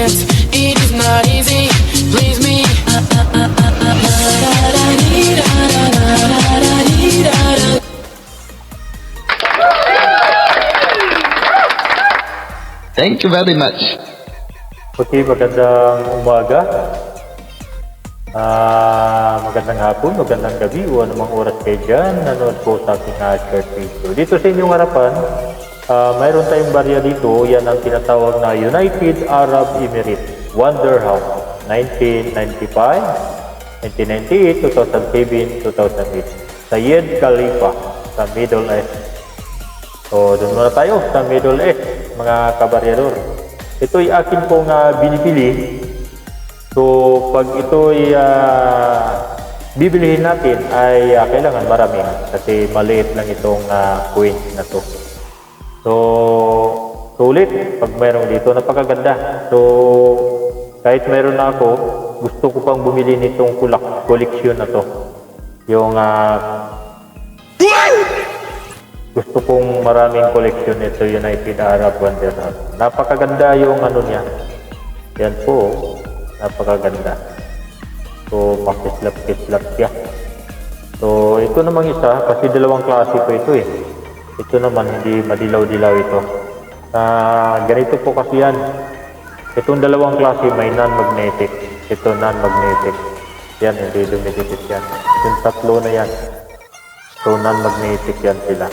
It is not easy. Please me. Thank you very much. Okay, magandang umaga. Uh, magandang hapon, magandang gabi, o anumang oras kayo dyan. Nanood po sa ating uh, church video. Dito sa inyong harapan, ah, mayroon tayong barya dito, yan ang tinatawag na United Arab Emirates, One Dirham, 1995, 1998, 2007, 2008, sa Yed Khalifa, sa Middle East. So, doon muna tayo sa Middle East, mga kabaryador. Ito'y akin pong ah, binibili. So, pag ito'y ah, bibilihin natin ay ah, kailangan maraming kasi maliit lang itong uh, coins na to. So, sulit pag mayroong dito. Napakaganda. So, kahit mayroon na ako, gusto ko pang bumili nitong kulak, koleksyon na to. Yung ah, gusto kong maraming koleksyon nito United Arab Wanderers. Napakaganda yung ano niya. Yan po, napakaganda. So, makislap-kislap siya. So, ito namang isa, kasi dalawang klase po ito eh. Ito naman, hindi madilaw-dilaw ito. Ah, ganito po kasi yan. Itong dalawang klase may non-magnetic. Ito non-magnetic. Yan, hindi dumidikit yan. Yung tatlo na yan. So, non-magnetic yan sila.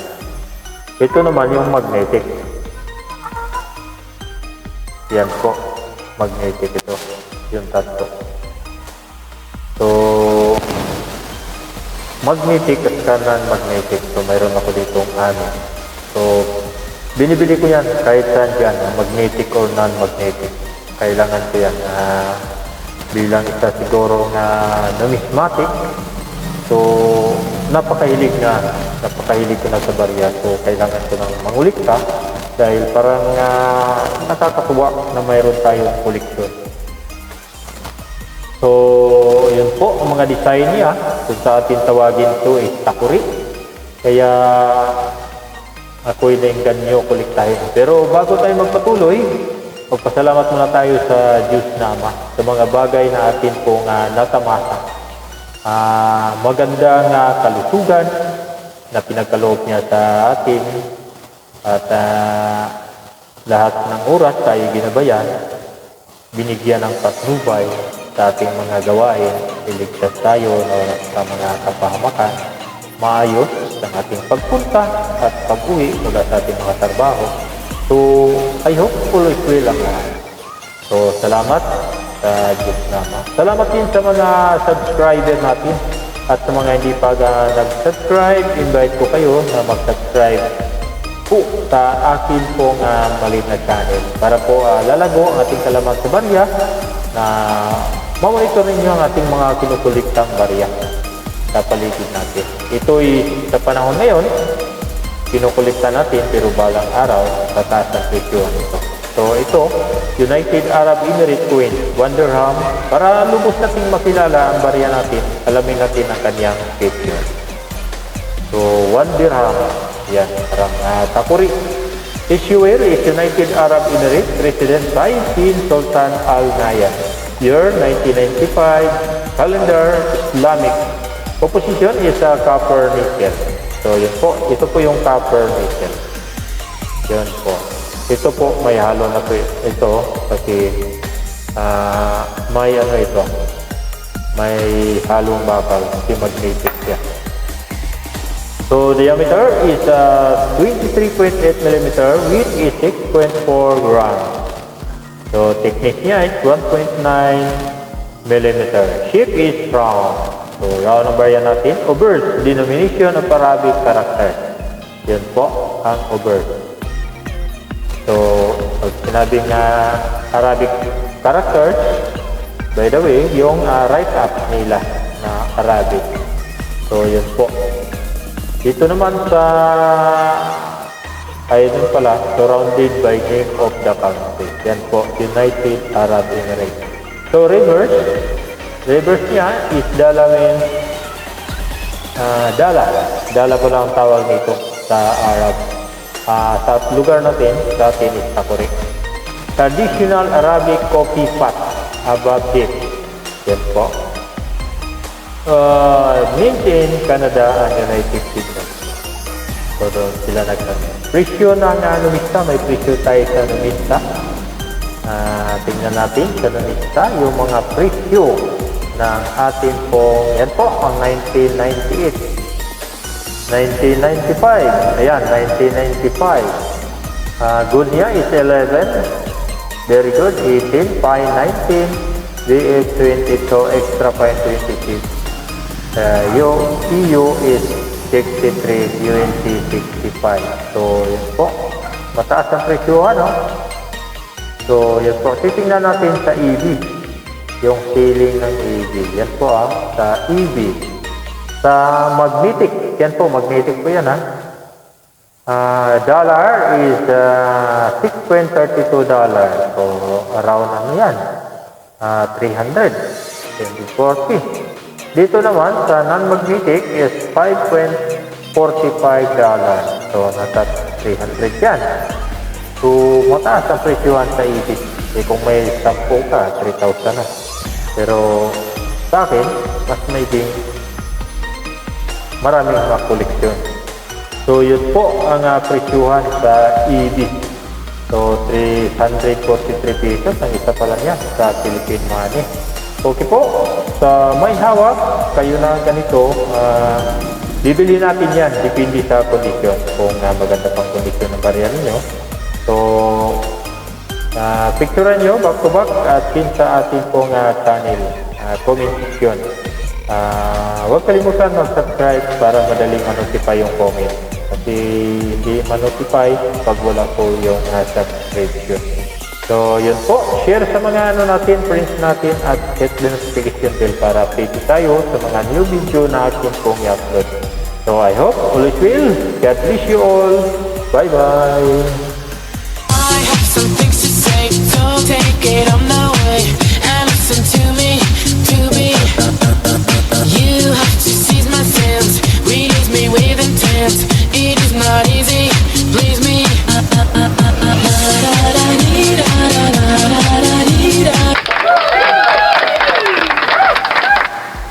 Ito naman yung magnetic. Yan po. Magnetic ito. Yung tatlo. So, magnetic at kanan magnetic. So, mayroon ako ditong ano. So, binibili ko yan kahit saan dyan. Magnetic or non-magnetic. Kailangan ko yan. ah, bilang isa siguro na numismatic. So, napakahilig na, napakahilig ko na sa barya. So, kailangan ko nang mangulikta dahil parang uh, nakakatuwa na mayroon tayong koleksyon. So, yun po ang mga design niya. Kung sa atin tawagin ito is takuri. Kaya ako'y naingganyo kolektahin. Pero bago tayo magpatuloy, magpasalamat muna tayo sa Diyos na Ama sa mga bagay na atin pong uh, natamasa ah magandang uh, kalusugan na pinagkaloob niya sa atin at ah, lahat ng oras tayo ginabayan, binigyan ng patnubay sa ating mga gawain, iligtas tayo sa mga kapahamakan, maayos ang ating pagpunta at pag-uwi mula sa ating mga trabaho. So, I hope tuloy-tuloy lang lahat. So, salamat sa Diyos Nama. Salamat din sa mga subscriber natin at sa mga hindi pa nag-subscribe, invite ko kayo na mag-subscribe po sa akin pong uh, maliit na channel para po uh, lalago ang ating kalaman sa barya na mamonitor ninyo ang ating mga kinukuliktang barya sa paligid natin. Ito'y sa panahon ngayon, kinukulikta natin pero balang araw, tataas ang presyo nito. So ito, United Arab Emirates One Dirham. Para lubos nating makilala ang barya natin, alamin natin ang kanyang feature. So One Dirham, yan, parang uh, takuri. Issuer is United Arab Emirates, President King Sultan Al Nahyan. Year 1995, calendar Islamic. Composition is a copper nickel. So yun po, ito po yung copper nickel. Yun po. Ito po may halo na po ito kasi ah, may ano ito. May halong bakal kasi magnetic siya. So diameter is uh, 23.8 mm, width is 6.4 gram. So thickness niya is 1.9 mm. Shape is round. So round ang barya natin. Obverse, denomination of Arabic character. Yun po ang obverse. So, pag sinabing uh, Arabic characters, by the way, yung uh, write-up nila na Arabic. So, yun po. Dito naman sa pala, surrounded by name of the country. Yan po, United Arab Emirates. So, reverse, reverse niya is Dala means uh, Dala. Dala po lang ang tawag nito sa Arab uh, sa lugar natin, sa atin is Takuri. Traditional Arabic coffee pot, above this. Yan po. Uh, made in Canada and United Kingdom. Doon sila nag Presyo ng uh, numista, may presyo tayo sa numista. Ah, tingnan natin sa numista yung mga presyo ng atin pong, yan po, ang 1998. 1995. Ayan, 1995. Uh, good niya is 11. Very good. 18. Fine 19. VF 22. Extra fine 26. Uh, yung EU is 63. UNC 65. So, yun po. Mataas ang presyo, ano? So, yan po. Titingnan natin sa EV. Yung ceiling ng EV. Yan po ah, sa EV. Sa magnetic. Yan po, magnetic po yan ah. Ah, dollar is uh, 6.32 dollar. So, around ano yan? Ah, 300. 2040. Dito naman, sa non-magnetic is 5.45 dollar. So, nasa 300 yan. So, mataas ang presyohan sa EV. Eh, kung may 10 ka, 3,000 na. Pero, sa akin, mas may ding maraming mga koleksyon. So, yun po ang uh, presyuhan sa EV. So, 343 pesos ang isa pa lang yan sa Philippine money. Okay po, sa may hawak, kayo na ganito, ah, bibili natin yan, depende sa kondisyon. Kung uh, maganda pang kondisyon ng barya ninyo. So, uh, picturean nyo back to back at pin sa ating pong uh, channel, uh, comment section. Ah, huwag kalimutan mag-subscribe para madaling ma-notify yung comment. Kasi hindi ma-notify pag wala po yung uh, subscription. So, yun po. Share sa mga ano natin, friends natin at hit the notification bell para update tayo sa mga new video na ating pong i-upload. So, I hope all is well. God bless you all. Bye-bye.